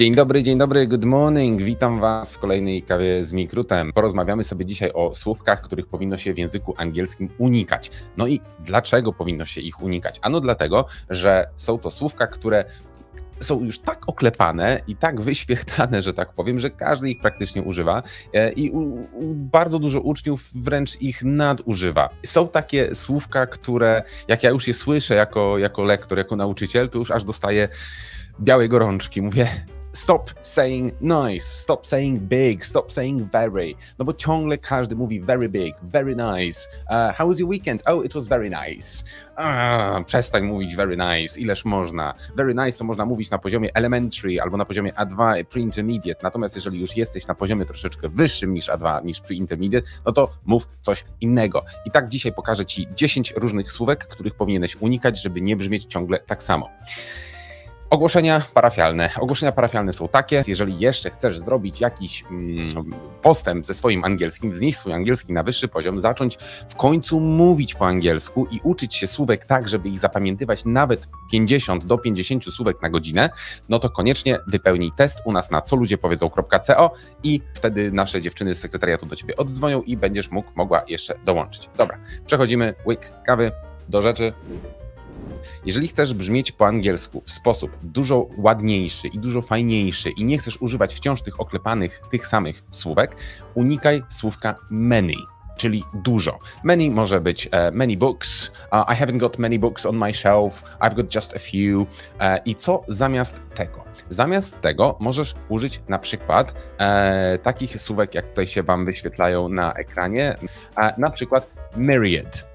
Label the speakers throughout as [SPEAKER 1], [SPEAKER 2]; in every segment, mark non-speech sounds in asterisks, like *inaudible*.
[SPEAKER 1] Dzień dobry, dzień dobry, good morning. Witam Was w kolejnej kawie z Mikrutem. Porozmawiamy sobie dzisiaj o słówkach, których powinno się w języku angielskim unikać. No i dlaczego powinno się ich unikać? Ano dlatego, że są to słówka, które są już tak oklepane i tak wyświetlane, że tak powiem, że każdy ich praktycznie używa e, i u, u bardzo dużo uczniów wręcz ich nadużywa. Są takie słówka, które jak ja już je słyszę jako, jako lektor, jako nauczyciel, to już aż dostaję białej gorączki. Mówię, stop saying nice, stop saying big, stop saying very. No bo ciągle każdy mówi very big, very nice. Uh, how was your weekend? Oh, it was very nice. Ah, przestań mówić very nice, ileż można. Very nice to można mówić na poziomie elementary albo na poziomie A2, pre-intermediate. Natomiast jeżeli już jesteś na poziomie troszeczkę wyższym niż A2, niż pre-intermediate, no to mów coś innego. I tak dzisiaj pokażę Ci 10 różnych słówek, których powinieneś unikać, żeby nie brzmieć ciągle tak samo. Ogłoszenia parafialne. Ogłoszenia parafialne są takie, jeżeli jeszcze chcesz zrobić jakiś mm, postęp ze swoim angielskim, wznieść swój angielski na wyższy poziom, zacząć w końcu mówić po angielsku i uczyć się słówek tak, żeby ich zapamiętywać nawet 50 do 50 słówek na godzinę, no to koniecznie wypełnij test u nas na coludziepowiedzą.co i wtedy nasze dziewczyny z sekretariatu do ciebie oddzwonią i będziesz mógł, mogła jeszcze dołączyć. Dobra, przechodzimy, łyk kawy, do rzeczy. Jeżeli chcesz brzmieć po angielsku w sposób dużo ładniejszy i dużo fajniejszy i nie chcesz używać wciąż tych oklepanych, tych samych słówek, unikaj słówka many czyli dużo. Many może być uh, many books, uh, I haven't got many books on my shelf, I've got just a few. Uh, I co zamiast tego? Zamiast tego możesz użyć na przykład takich słówek, jak tutaj się Wam wyświetlają na ekranie, na przykład myriad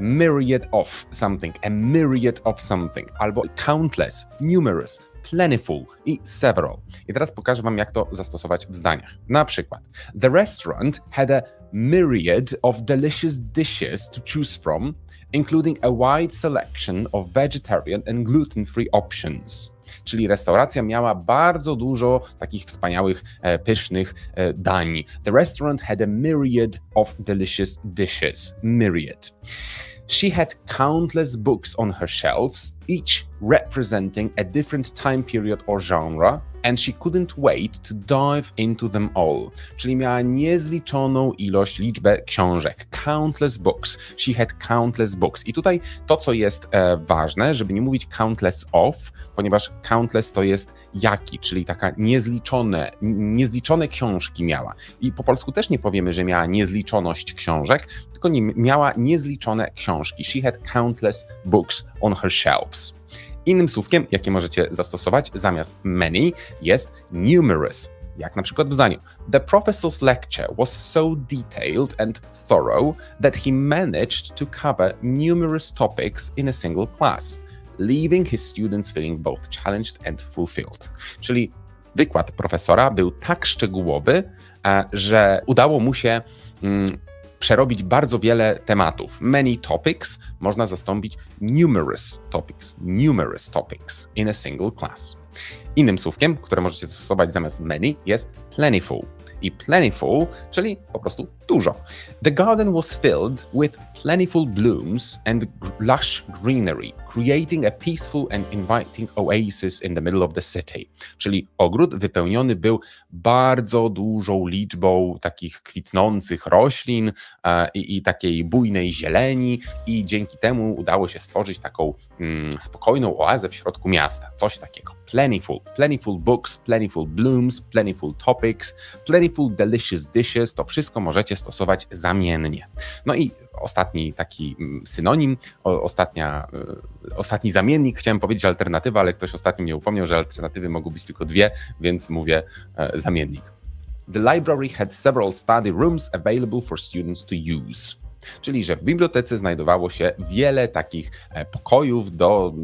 [SPEAKER 1] myriad of something, a myriad of something, albo countless, numerous, plentiful i several. I teraz pokażę Wam, jak to zastosować w zdaniach. Na przykład, The restaurant had a myriad of delicious dishes to choose from, including a wide selection of vegetarian and gluten-free options. Czyli restauracja miała bardzo dużo takich wspaniałych, e, pysznych e, dań. The restaurant had a myriad of delicious dishes. Myriad. She had countless books on her shelves, each representing a different time period or genre, and she couldn't wait to dive into them all. Czyli miała niezliczoną ilość, liczbę książek. Countless books. She had countless books. I tutaj to, co jest e, ważne, żeby nie mówić countless of, ponieważ countless to jest jaki, czyli taka niezliczone, niezliczone książki miała. I po polsku też nie powiemy, że miała niezliczoność książek, tylko nie, miała niezliczone książki. She had countless books on her shelves. Innym słówkiem, jakie możecie zastosować zamiast many, jest numerous. Jak na przykład w zdaniu. The professor's lecture was so detailed and thorough that he managed to cover numerous topics in a single class, leaving his students feeling both challenged and fulfilled. Czyli wykład profesora był tak szczegółowy, e, że udało mu się mm, przerobić bardzo wiele tematów. Many topics można zastąpić numerous topics, numerous topics in a single class. Innym słówkiem, które możecie zastosować zamiast many jest plentiful i plentiful, czyli po prostu dużo. The garden was filled with plentiful blooms and lush greenery, creating a peaceful and inviting oasis in the middle of the city. Czyli ogród wypełniony był bardzo dużą liczbą takich kwitnących roślin e, i, i, takiej bujnej zieleni i dzięki temu udało się stworzyć taką mm, spokojną oazę w środku miasta. Coś takiego. Plentiful. Plentiful books, plentiful blooms, plentiful topics, plentiful delicious dishes. To wszystko możecie stosować zamiennie. No i ostatni taki mm, synonim, ostatnia, e, ostatni zamiennik, chciałem powiedzieć alternatywa, ale ktoś ostatnio mnie upomniał, że alternatywy mogą być tylko dwie, więc mówię e, zamiennik. The library had several study rooms available for students to use. Czyli, że w bibliotece znajdowało się wiele takich e, pokojów do,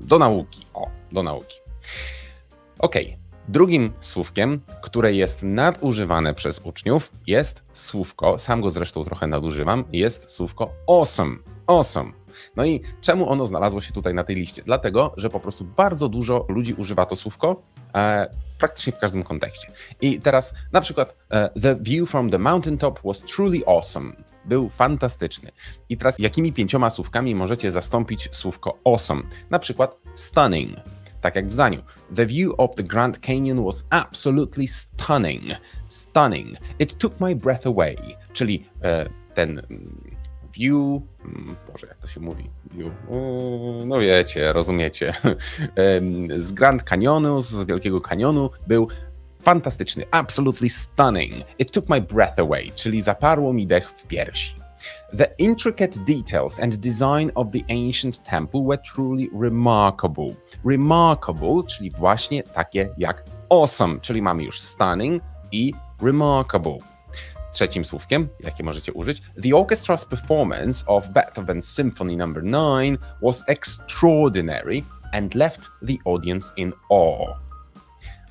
[SPEAKER 1] do nauki. O, do nauki. OK. Drugim słówkiem, które jest nadużywane przez uczniów, jest słówko, sam go zresztą trochę nadużywam, jest słówko awesome. Awesome. No i czemu ono znalazło się tutaj na tej liście? Dlatego, że po prostu bardzo dużo ludzi używa to słówko e, praktycznie w każdym kontekście. I teraz na przykład e, The view from the mountaintop was truly awesome. Był fantastyczny. I teraz jakimi pięcioma słówkami możecie zastąpić słówko awesome? Na przykład stunning tak jak w zdaniu. The view of the Grand Canyon was absolutely stunning. Stunning. It took my breath away. Czyli e, ten mm, view, mm, Boże, jak to się mówi? View, o, no wiecie, rozumiecie. *laughs* Z Grand Canyonu, z Wielkiego Kanionu był fantastyczny. Absolutely stunning. It took my breath away, czyli zaparło mi dech w piersi. The intricate details and design of the ancient temple were truly remarkable. Remarkable, czyli właśnie takie jak awesome, czyli mamy już stunning i remarkable. Trzecim słówkiem, jakie możecie użyć, the orchestra's performance of Beethoven's Symphony No. 9 was extraordinary and left the audience in awe.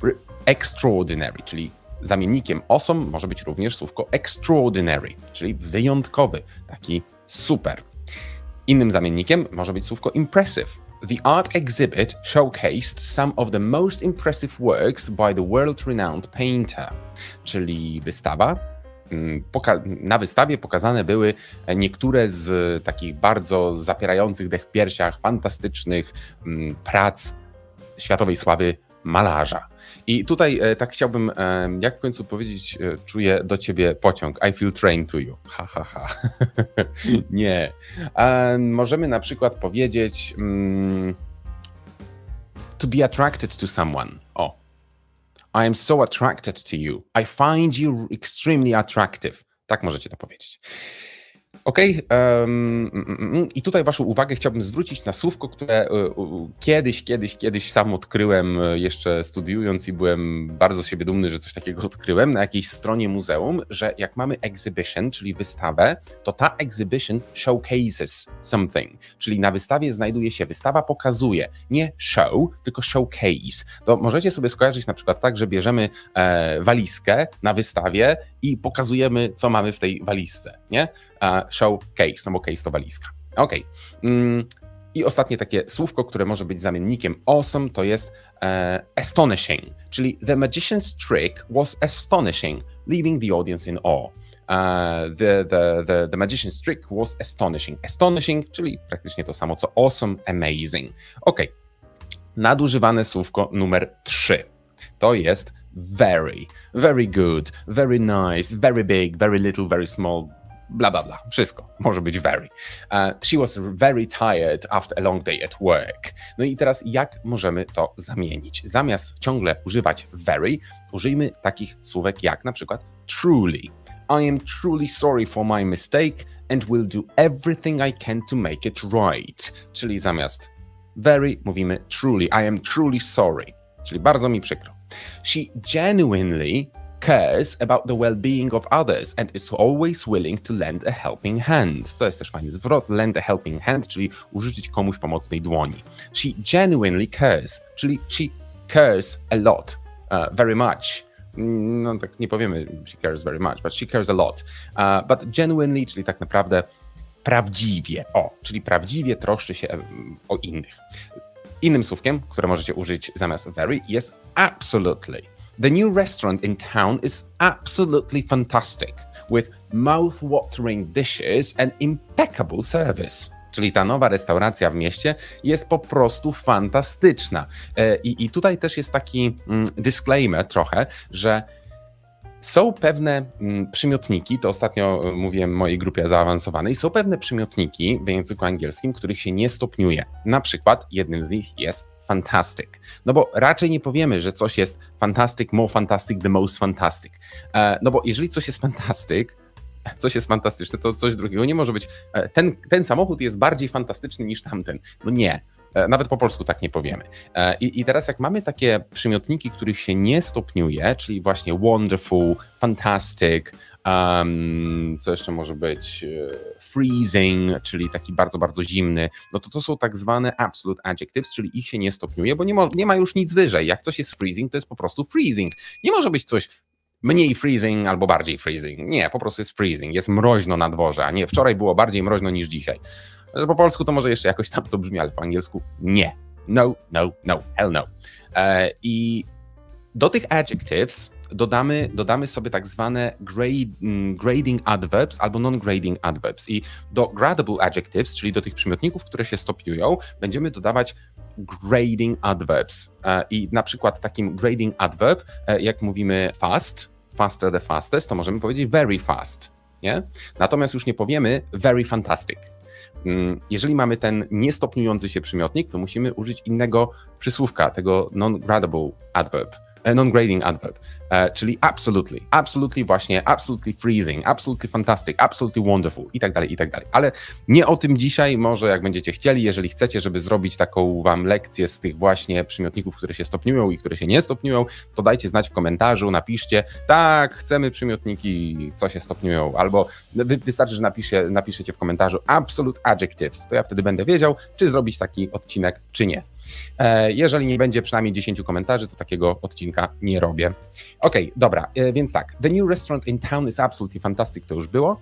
[SPEAKER 1] Re- extraordinary, czyli zamiennikiem awesome może być również słówko extraordinary, czyli wyjątkowy, taki super. Innym zamiennikiem może być słówko impressive. The art exhibit showcased some of the most impressive works by the world-renowned painter, czyli wystawa. mm, na wystawie pokazane były niektóre z takich bardzo zapierających dech w piersiach, fantastycznych mm, prac światowej sławy malarza. I tutaj e, tak chciałbym, e, jak w końcu powiedzieć, e, czuję do ciebie pociąg. I feel train to you. Ha, ha, ha. *laughs* Nie. Możemy na przykład powiedzieć mm, to be attracted to someone. O. I am so attracted to you. I find you extremely attractive. Tak możecie to powiedzieć. Okej, em, mm, mm, mm. i tutaj Waszą uwagę chciałbym zwrócić na słówko, które e, kiedyś, kiedyś, kiedyś sam odkryłem e, jeszcze studiując i byłem bardzo z siebie dumny, że coś takiego *laughs* odkryłem na jakiejś stronie muzeum, że jak mamy exhibition, czyli wystawę, to ta exhibition showcases something, czyli na wystawie znajduje się, wystawa pokazuje, nie show, tylko showcase. To możecie sobie skojarzyć na przykład tak, że bierzemy e, walizkę na wystawie i pokazujemy, co mamy w tej walizce, nie? Showcase, no bo case to walizka. Okej. Mm, I ostatnie takie słówko, które może być zamiennikiem awesome, to jest e, astonishing, czyli the magician's trick was astonishing, leaving the audience in awe. Uh, the, the, the, the magician's trick was astonishing. Astonishing, czyli praktycznie to samo co awesome, amazing. Ok. Nadużywane słówko numer 3 to jest very, very good, very nice, very big, very little, very small, bla bla bla. Wszystko może być very. Uh, she was very tired after a long day at work. No i teraz jak możemy to zamienić? Zamiast ciągle używać very, użyjmy takich słówek jak na przykład truly. I am truly sorry for my mistake and will do everything I can to make it right. Czyli zamiast very mówimy truly. I am truly sorry. Czyli bardzo mi przykro. She genuinely cares about the well-being of others and is always willing to lend a helping hand. To jest też fajny zwrot, lend a helping hand, czyli użyczyć komuś pomocnej dłoni. She genuinely cares, czyli she cares a lot, uh, very much. Mm, No tak nie powiemy she cares very much, but she cares a lot. Uh, but genuinely, czyli tak naprawdę prawdziwie, o, czyli prawdziwie troszczy się o innych. Innym słówkiem, które możecie użyć zamiast very, jest absolutely. The new restaurant in town is absolutely fantastic, with mouth-watering dishes and impeccable service. Czyli ta nowa restauracja w mieście jest po prostu fantastyczna. E, I, i tutaj też jest taki mm, disclaimer trochę, że są pewne mm, przymiotniki, to ostatnio e, mówiłem mojej grupie zaawansowanej, są pewne przymiotniki w języku angielskim, których się nie stopniuje. Na przykład jednym z nich jest fantastic. No bo raczej nie powiemy, że coś jest fantastic, more fantastic, the most fantastic. E, No bo jeżeli coś jest fantastic, *laughs* coś jest fantastyczne, to coś drugiego nie może być. e, Ten, ten samochód jest bardziej fantastyczny niż tamten. No nie. E, Nawet po polsku tak nie powiemy. E, I, I teraz, jak mamy takie przymiotniki, których się nie stopniuje, czyli właśnie wonderful, fantastic, um, co jeszcze może być, e, freezing, czyli taki bardzo, bardzo zimny, no to to są tak zwane absolute adjectives, czyli ich się nie stopniuje, bo nie, mo- nie ma już nic wyżej. Jak coś jest freezing, to jest po prostu freezing. Nie może być coś mniej freezing albo bardziej freezing. Nie, po prostu jest freezing. Jest mroźno na dworze, a nie wczoraj było bardziej mroźno niż dzisiaj. Że Po polsku to może jeszcze jakoś tam to brzmi, ale po angielsku nie. No, no, no, hell no. E, I do tych adjectives dodamy, dodamy sobie tak zwane grade, mm, grading adverbs albo non-grading adverbs. I do gradable adjectives, czyli do tych przymiotników, które się stopniują, będziemy dodawać grading adverbs. E, I na przykład takim grading adverb, e, jak mówimy fast, faster the fastest, to możemy powiedzieć very fast, nie? Natomiast już nie powiemy very fantastic. Mm, Jeżeli mamy ten niestopniujący się przymiotnik, to musimy użyć innego przysłówka, tego non-gradable adverb, non-grading adverb, e, czyli absolutely, absolutely właśnie, absolutely freezing, absolutely fantastic, absolutely wonderful i tak dalej, i tak dalej. Ale nie o tym dzisiaj, może jak będziecie chcieli, jeżeli chcecie, żeby zrobić taką wam lekcję z tych właśnie przymiotników, które się stopniują i które się nie stopniują, to dajcie znać w komentarzu, napiszcie, tak, chcemy przymiotniki, co się stopniują, albo wy, wystarczy, że napisze, napiszecie w komentarzu absolute adjectives, to ja wtedy będę wiedział, czy zrobić taki odcinek, czy nie. E, Jeżeli nie będzie przynajmniej 10 komentarzy, to takiego odcinka nie robię. Okej, dobra, e, więc tak. The new restaurant in town is absolutely fantastic, to już było.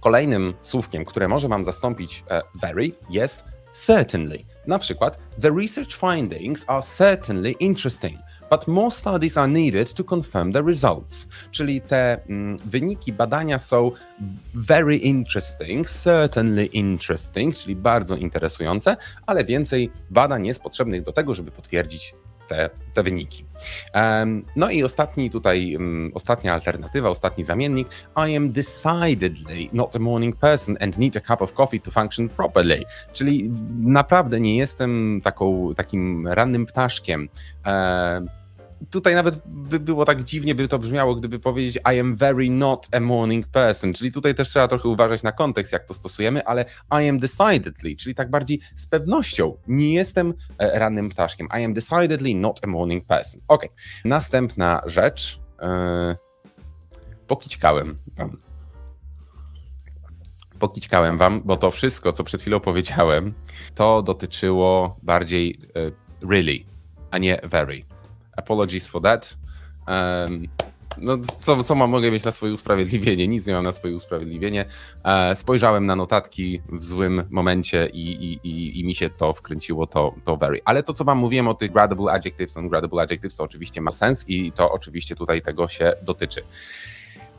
[SPEAKER 1] Kolejnym słówkiem, które może Wam zastąpić e, very, jest certainly. Na przykład, the research findings are certainly interesting, but more studies are needed to confirm the results. Czyli te mm, wyniki badania są very interesting, certainly interesting, czyli bardzo interesujące, ale więcej badań jest potrzebnych do tego, żeby potwierdzić te, te wyniki. Em, no i ostatni tutaj, mm, ostatnia alternatywa, ostatni zamiennik. I am decidedly not a morning person and need a cup of coffee to function properly. Czyli naprawdę nie jestem taką, takim rannym ptaszkiem. Em, Tutaj nawet by było tak dziwnie, by to brzmiało, gdyby powiedzieć I am very not a morning person, czyli tutaj też trzeba trochę uważać na kontekst, jak to stosujemy, ale I am decidedly, czyli tak bardziej z pewnością nie jestem e, rannym ptaszkiem. I am decidedly not a morning person. Ok, następna rzecz. E, pokićkałem wam. Pokićkałem wam, bo to wszystko, co przed chwilą powiedziałem, to dotyczyło bardziej e, really, a nie very. Apologies for that. Um, no, co, co mam, mogę mieć na swoje usprawiedliwienie? Nic nie mam na swoje usprawiedliwienie. E, spojrzałem na notatki w złym momencie i, i, i, i mi się to wkręciło, to, to very. Ale to, co wam mówiłem o tych gradable adjectives, non-gradable adjectives, to oczywiście ma sens i to oczywiście tutaj tego się dotyczy.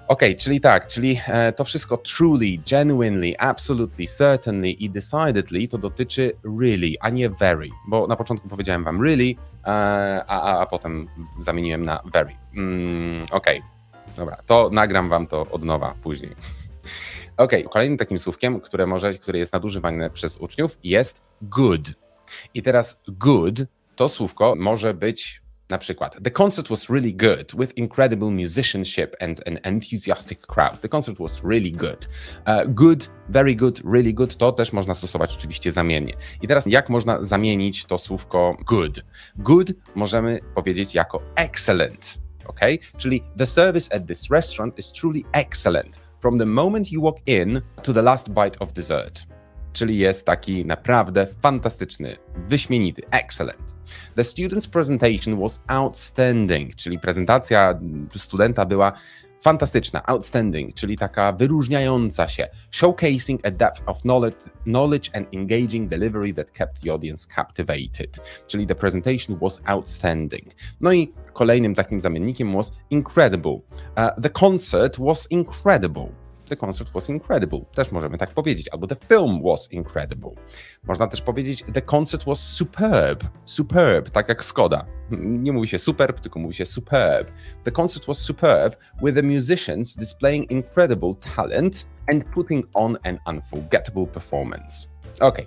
[SPEAKER 1] Okej, czyli tak, czyli e, to wszystko truly, genuinely, absolutely, certainly i decidedly to dotyczy really, a nie very, bo na początku powiedziałem wam really, e, a, a, a potem zamieniłem na very. Mm, Okej, dobra, to nagram wam to od nowa później. *laughs* Okej, kolejnym takim słówkiem, które może, które jest nadużywane przez uczniów jest good. I teraz good to słówko może być na przykład, the concert was really good with incredible musicianship and an enthusiastic crowd. The concert was really good. Uh, good, very good, really good to też można stosować oczywiście zamiennie. I teraz jak można zamienić to słówko good? Good możemy powiedzieć jako excellent, ok? Czyli the service at this restaurant is truly excellent. From the moment you walk in to the last bite of dessert czyli jest taki naprawdę fantastyczny, wyśmienity, excellent. The student's presentation was outstanding, czyli prezentacja studenta była fantastyczna, outstanding, czyli taka wyróżniająca się, showcasing a depth of knowledge, knowledge and engaging delivery that kept the audience captivated, czyli the presentation was outstanding. No i kolejnym takim zamiennikiem was incredible. Uh, the concert was incredible. The concert was incredible. Też możemy tak powiedzieć. Albo the film was incredible. Można też powiedzieć the concert was superb. Superb, tak jak Skoda. Nie mówi się superb, tylko mówi się superb. The concert was superb with the musicians displaying incredible talent and putting on an unforgettable performance. Ok.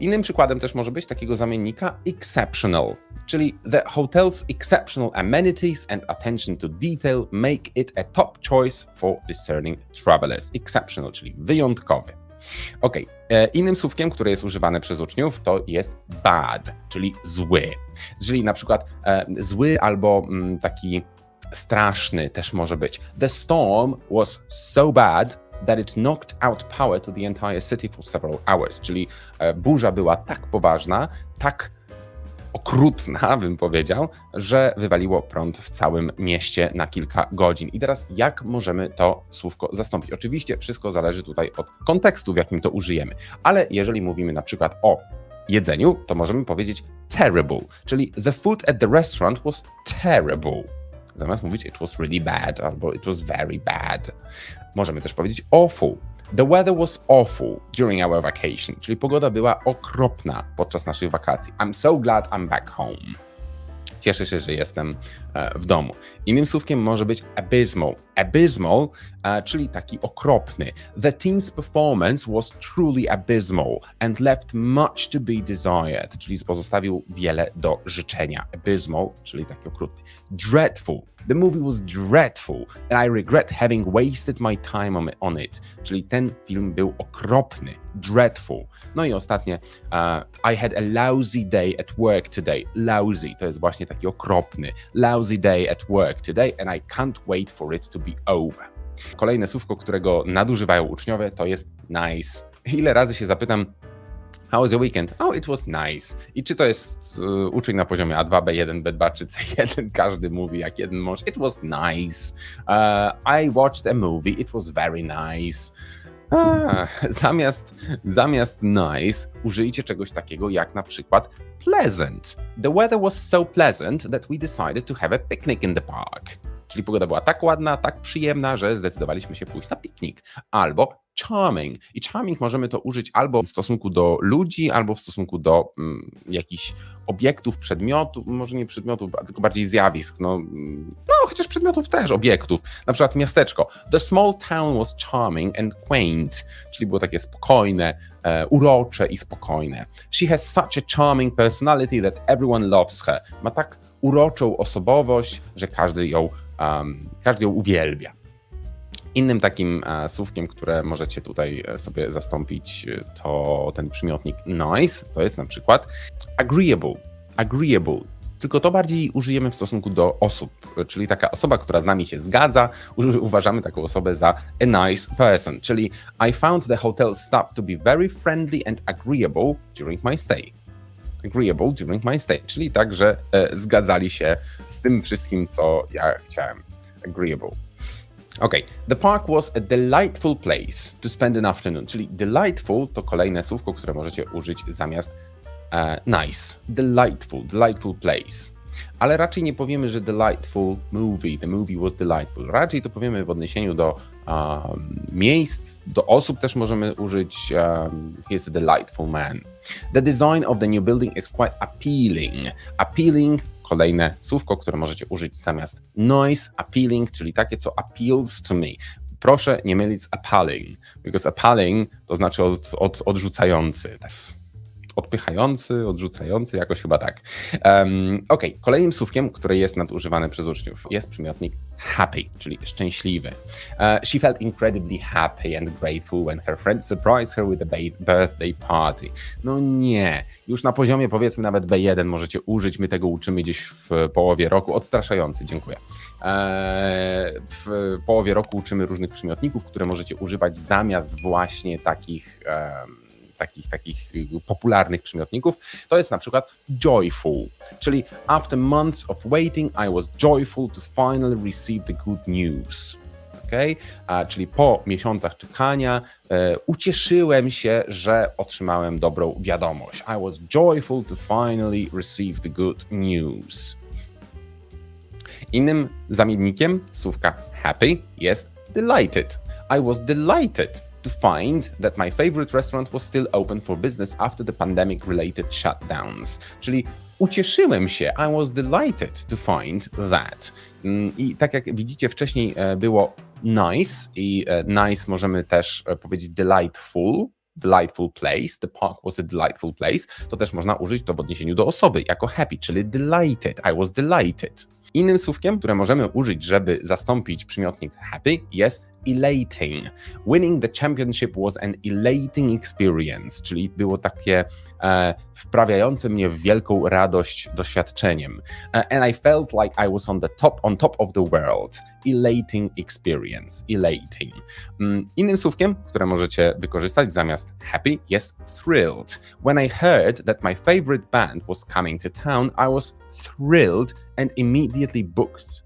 [SPEAKER 1] Innym przykładem też może być takiego zamiennika exceptional, czyli the hotel's exceptional amenities and attention to detail make it a top choice for discerning travelers. Exceptional, czyli wyjątkowy. Ok, e, innym słówkiem, które jest używane przez uczniów, to jest bad, czyli zły. Czyli na przykład e, zły albo mm, taki straszny też może być. The storm was so bad that it knocked out power to the entire city for several hours. Czyli e, burza była tak poważna, tak okrutna, *laughs* bym powiedział, że wywaliło prąd w całym mieście na kilka godzin. I teraz jak możemy to słówko zastąpić? Oczywiście wszystko zależy tutaj od kontekstu, w jakim to użyjemy, ale jeżeli mówimy na przykład o jedzeniu, to możemy powiedzieć terrible, czyli the food at the restaurant was terrible. Zamiast mówić it was really bad albo it was very bad. Możemy też powiedzieć awful. The weather was awful during our vacation, czyli pogoda była okropna podczas naszych wakacji. I'm so glad I'm back home. Cieszę się, że jestem e, w domu. Innym słówkiem może być abysmal. Abysmal, czyli taki okropny. The team's performance was truly abysmal and left much to be desired, czyli pozostawił wiele do życzenia. Abysmal, czyli taki okrutny. Dreadful. The movie was dreadful and I regret having wasted my time on, it. Czyli ten film był okropny. Dreadful. No i ostatnie. Uh, I had a lousy day at work today. Lousy to jest właśnie taki okropny. Lousy day at work today and I can't wait for it to be over. Kolejne słówko, którego nadużywają uczniowie, to jest nice. Ile razy się zapytam, How was your weekend? Oh, it was nice. I czy to jest uh, uczeń na poziomie A2, B1, B2 czy C1? *laughs* Każdy mówi jak jeden mąż. It was nice. Uh, I watched a movie. It was very nice. A, *laughs* zamiast, zamiast nice użyjcie czegoś takiego jak na przykład pleasant. The weather was so pleasant that we decided to have a picnic in the park. Czyli pogoda była tak ładna, tak przyjemna, że zdecydowaliśmy się pójść na piknik. Albo charming. I charming możemy to użyć albo w stosunku do ludzi, albo w stosunku do mm, jakichś obiektów, przedmiotów, może nie przedmiotów, tylko bardziej zjawisk. No, mm, no, chociaż przedmiotów też, obiektów. Na przykład miasteczko. The small town was charming and quaint, czyli było takie spokojne, e, urocze i spokojne. She has such a charming personality that everyone loves her. Ma tak uroczą osobowość, że każdy ją, każdy ją uwielbia. Innym takim e, słówkiem, które możecie tutaj e, sobie zastąpić, e, to ten przymiotnik nice, to jest na przykład agreeable. Agreeable. Tylko to bardziej użyjemy w stosunku do osób, czyli taka osoba, która z nami się zgadza, uważamy taką osobę za a nice person, czyli I found the hotel staff to be very friendly and agreeable during my stay. Agreeable during my stay, czyli tak, że e, zgadzali się z tym wszystkim, co ja chciałem. Agreeable. OK, the park was a delightful place to spend an afternoon, czyli delightful to kolejne słówko, które możecie użyć zamiast uh, nice. Delightful, delightful place. Ale raczej nie powiemy, że delightful movie, the movie was delightful. Raczej to powiemy w odniesieniu do um, miejsc, do osób też możemy użyć um, he's a delightful man. The design of the new building is quite appealing. Appealing kolejne słówko, które możecie użyć zamiast noise, appealing, czyli takie, co appeals to me. Proszę nie mylić z appalling, because appalling to znaczy od, od, odrzucający. Tak odpychający, odrzucający, jakoś chyba tak. Um, ok, kolejnym słówkiem, które jest nadużywane przez uczniów, jest przymiotnik happy, czyli szczęśliwy. Uh, she felt incredibly happy and grateful when her friend surprised her with a birthday party. No nie, już na poziomie powiedzmy nawet B1 możecie użyć, my tego uczymy gdzieś w połowie roku. Odstraszający, dziękuję. Uh, w połowie roku uczymy różnych przymiotników, które możecie używać zamiast właśnie takich um, takich, takich popularnych przymiotników, to jest na przykład joyful, czyli after months of waiting, I was joyful to finally receive the good news. Okay? A, czyli po miesiącach czekania e, ucieszyłem się, że otrzymałem dobrą wiadomość. I was joyful to finally receive the good news. Innym zamiennikiem słówka happy jest delighted. I was delighted to find that my favorite restaurant was still open for business after the pandemic related shutdowns. Czyli ucieszyłem się, I was delighted to find that. Mm, I tak jak widzicie, wcześniej e, było nice i e, nice możemy też e, powiedzieć delightful, delightful place, the park was a delightful place, to też można użyć to w odniesieniu do osoby jako happy, czyli delighted, I was delighted. Innym słówkiem, które możemy użyć, żeby zastąpić przymiotnik happy jest elating. Winning the championship was an elating experience, czyli było takie e, wprawiające mnie w wielką radość doświadczeniem. Uh, and I felt like I was on the top, on top of the world. Elating experience. Elating. Um, innym słówkiem, które możecie wykorzystać zamiast happy jest thrilled. When I heard that my favorite band was coming to town, I was thrilled and immediately booked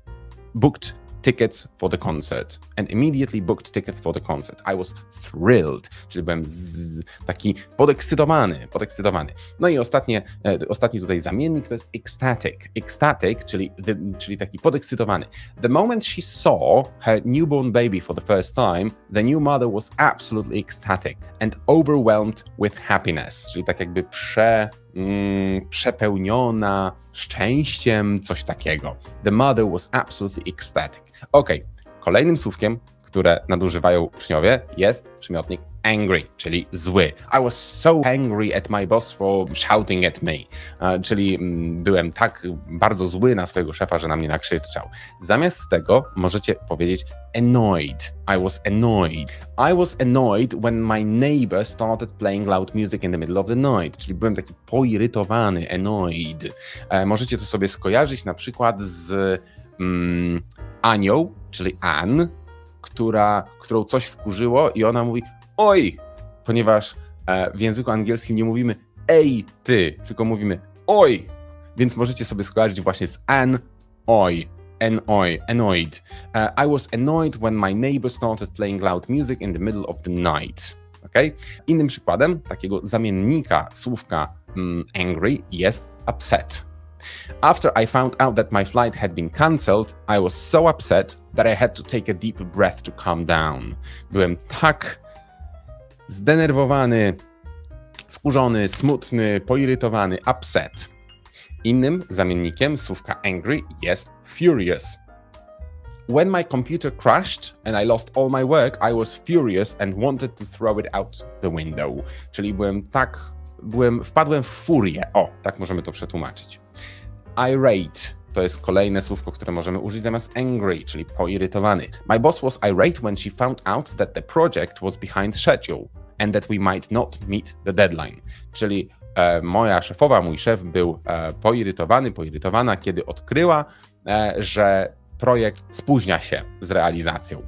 [SPEAKER 1] booked tickets for the concert and immediately booked tickets for the concert. I was thrilled, czyli byłem taki podekscytowany, podekscytowany. No i ostatnie, e, ostatni tutaj zamiennik to jest ecstatic. Ecstatic, czyli, the, czyli taki podekscytowany. The moment she saw her newborn baby for the first time, the new mother was absolutely ecstatic and overwhelmed with happiness, czyli tak jakby prze, mm, przepełniona szczęściem, coś takiego. The mother was absolutely ecstatic. Ok, kolejnym słówkiem, które nadużywają uczniowie jest przymiotnik angry, czyli zły. I was so angry at my boss for shouting at me, e, czyli mm, byłem tak bardzo zły na swojego szefa, że na mnie nakrzyczał. Zamiast tego możecie powiedzieć annoyed. I was annoyed. I was annoyed when my neighbor started playing loud music in the middle of the night, czyli byłem taki poirytowany, annoyed. E, możecie to sobie skojarzyć na przykład z mm, Anią, czyli Ann, która, którą coś wkurzyło i ona mówi oj, ponieważ e, w języku angielskim nie mówimy ej, ty, tylko mówimy oj, więc możecie sobie skojarzyć właśnie z an, oj, annoy, annoyed. Uh, I was annoyed when my neighbor started playing loud music in the middle of the night. Okay? Innym przykładem takiego zamiennika słówka mm, angry jest upset. After I found out that my flight had been cancelled, I was so upset that I had to take a deep breath to calm down. Byłem tak zdenerwowany, wkurzony, smutny, poirytowany, upset. Innym zamiennikiem słówka angry jest furious. When my computer crashed and I lost all my work, I was furious and wanted to throw it out the window. Czyli byłem tak, byłem, wpadłem w furię. O, tak możemy to przetłumaczyć. Irate to jest kolejne słówko, które możemy użyć zamiast angry, czyli poirytowany. My boss was irate when she found out that the project was behind schedule and that we might not meet the deadline. Czyli e, moja szefowa, mój szef był e, poirytowany, poirytowana, kiedy odkryła, e, że projekt spóźnia się z realizacją.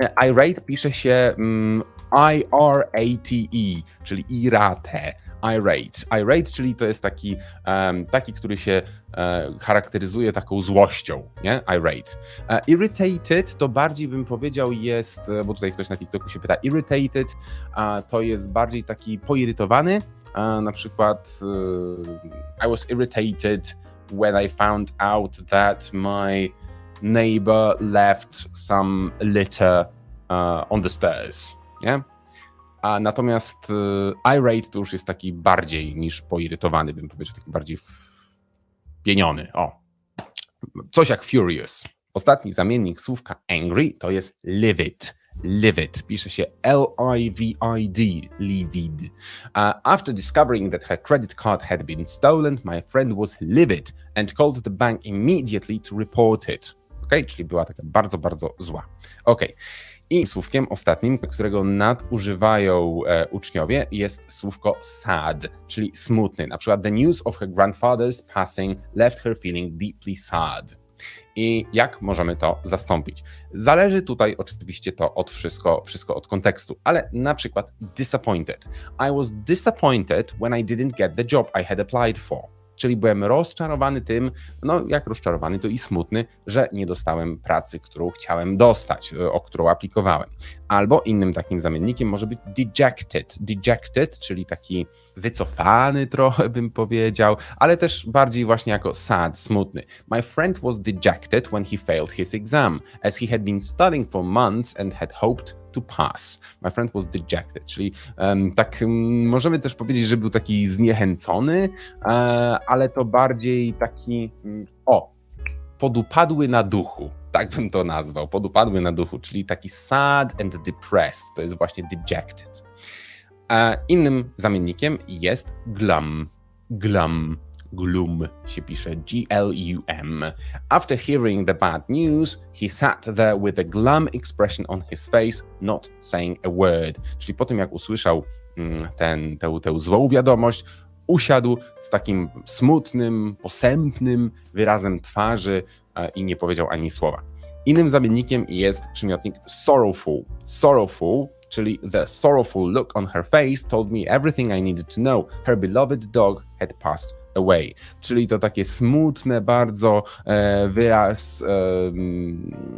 [SPEAKER 1] E, Irate pisze się mm, I-R-A-T-E, czyli irate. Irate. Irate, czyli to jest taki, um, taki który się e, charakteryzuje taką złością, nie? Irate. E, irritated to bardziej bym powiedział jest, e, bo tutaj ktoś na TikToku się pyta, irritated a to jest bardziej taki poirytowany, a na przykład I was irritated when I found out that my neighbor left some litter uh, on the stairs, nie? A natomiast e, irate to już jest taki bardziej niż poirytowany, bym powiedział, taki bardziej pieniony. O, coś jak furious. Ostatni zamiennik słówka angry to jest livid. Livid. Pisze się L-I-V-I-D. Livid. Uh, after discovering that her credit card had been stolen, my friend was livid and called the bank immediately to report it. Ok, czyli była taka bardzo, bardzo zła. Ok. I słówkiem ostatnim, którego nadużywają e, uczniowie, jest słówko sad, czyli smutny. Na przykład, the news of her grandfather's passing left her feeling deeply sad. I jak możemy to zastąpić? Zależy tutaj oczywiście to od wszystko, wszystko od kontekstu, ale na przykład disappointed. I was disappointed when I didn't get the job I had applied for. Czyli byłem rozczarowany tym, no jak rozczarowany, to i smutny, że nie dostałem pracy, którą chciałem dostać, o którą aplikowałem. Albo innym takim zamiennikiem może być dejected. Dejected, czyli taki wycofany *laughs* trochę bym powiedział, ale też bardziej właśnie jako sad, smutny. My friend was dejected when he failed his exam, as he had been studying for months and had hoped to pass. My friend was dejected, czyli um, tak um, możemy też powiedzieć, że był taki zniechęcony, uh, ale to bardziej taki um, o, podupadły na duchu. Tak bym to nazwał, podupadły na duchu, czyli taki sad and depressed, to jest właśnie dejected. Uh, innym zamiennikiem jest glum. Glum gloom się pisze G-L-U-M. After hearing the bad news, he sat there with a glum expression on his face, not saying a word. Czyli po tym jak usłyszał mm, ten, tę, tę złą wiadomość, usiadł z takim smutnym, posępnym wyrazem twarzy e, i nie powiedział ani słowa. Innym zamiennikiem jest przymiotnik sorrowful. Sorrowful, czyli the sorrowful look on her face told me everything I needed to know. Her beloved dog had passed away, czyli to takie smutne bardzo e, wyraz,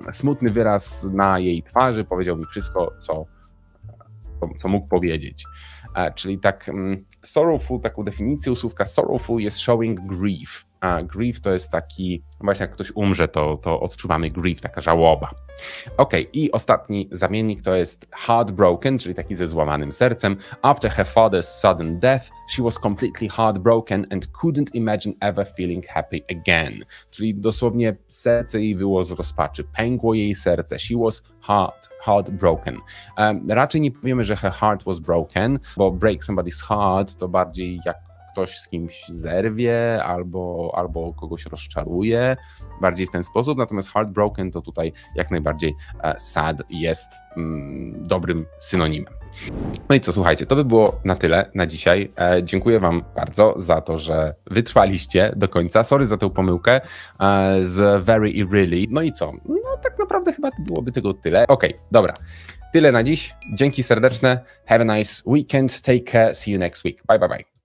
[SPEAKER 1] e, smutny wyraz na jej twarzy, powiedział mi wszystko, co, co, mógł powiedzieć. E, czyli tak mm, sorrowful, taką definicją słówka sorrowful jest showing grief. A grief to jest taki, właśnie jak ktoś umrze, to, to odczuwamy grief, taka żałoba. Ok, i ostatni zamiennik to jest heartbroken, czyli taki ze złamanym sercem. After her father's sudden death, she was completely heartbroken and couldn't imagine ever feeling happy again. Czyli dosłownie serce jej wyło z rozpaczy, pękło jej serce. She was heart, heartbroken. Um, raczej nie powiemy, że her heart was broken, bo break somebody's heart to bardziej jak ktoś z kimś zerwie albo, albo kogoś rozczaruje, bardziej w ten sposób. Natomiast heartbroken to tutaj jak najbardziej e, sad jest mm, dobrym synonimem. No i co, słuchajcie, to by było na tyle na dzisiaj. E, dziękuję Wam bardzo za to, że wytrwaliście do końca. Sorry za tę pomyłkę e, z very i really. No i co? No tak naprawdę chyba byłoby tego tyle. Okej, dobra. Tyle na dziś. Dzięki serdeczne. Have a nice weekend. Take care. See you next week. Bye, bye, bye.